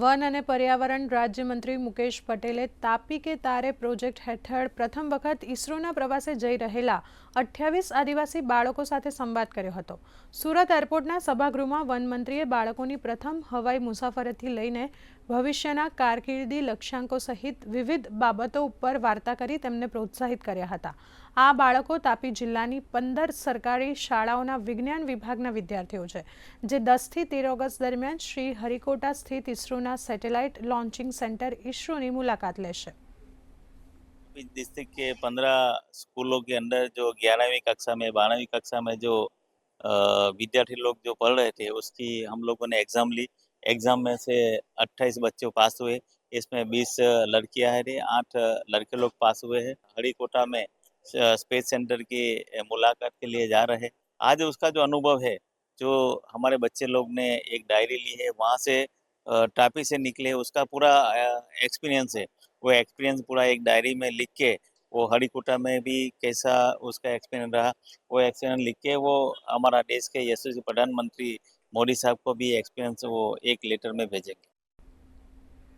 One અને પર્યાવરણ રાજ્યમંત્રી મુકેશ પટેલે તાપી કે તારે પ્રોજેક્ટ હેઠળ પ્રથમ વખત ઇસરોના પ્રવાસે જઈ રહેલા અઠ્યાવીસ આદિવાસી બાળકો સાથે સંવાદ કર્યો હતો. સુરત એરપોર્ટના સભાગૃહમાં વનમંત્રીએ બાળકોની પ્રથમ હવાઈ મુસાફરીથી લઈને ભવિષ્યના કારકિર્દી લક્ષ્યાંકો સહિત વિવિધ બાબતો ઉપર વાર્તા કરી તેમને પ્રોત્સાહિત કર્યા હતા. આ બાળકો તાપી જિલ્લાની પંદર સરકારી શાળાઓના વિજ્ઞાન વિભાગના વિદ્યાર્થીઓ છે, જે દસથી તેર ઓગસ્ટ દરમિયાન શ્રી હરિકોટા સ્થિત ઇસરોના સેટેલાઇટ લોન્ચિંગ સેન્ટર ઇસરોની મુલાકાત લેશે इस डिस्ट्रिक्ट के पंद्रह स्कूलों के अंदर जो ग्यारहवीं कक्षा में बारहवीं कक्षा में जो अ, विद्यार्थी लोग जो पढ़ रहे थे उसकी हम लोगों ने एग्ज़ाम ली एग्ज़ाम में से 28 बच्चे पास हुए इसमें 20 लड़कियां हैं रे आठ लड़के लोग पास हुए हैं हरिकोटा में स- स्पेस सेंटर की मुलाकात के लिए जा रहे हैं आज उसका जो अनुभव है जो हमारे बच्चे लोग ने एक डायरी ली है वहाँ से अ, टापी से निकले, उसका पूरा एक्सपीरियंस है। वो एक्सपीरियंस पूरा एक डायरी में लिख के, वो हरिकोटा में भी कैसा उसका एक्सपीरियंस रहा, वो एक्सपीरियंस लिख के वो हमारा देश के यशस्वी प्रधानमंत्री मोदी साहब को भी एक्सपीरियंस वो एक लेटर में भेजेंगे।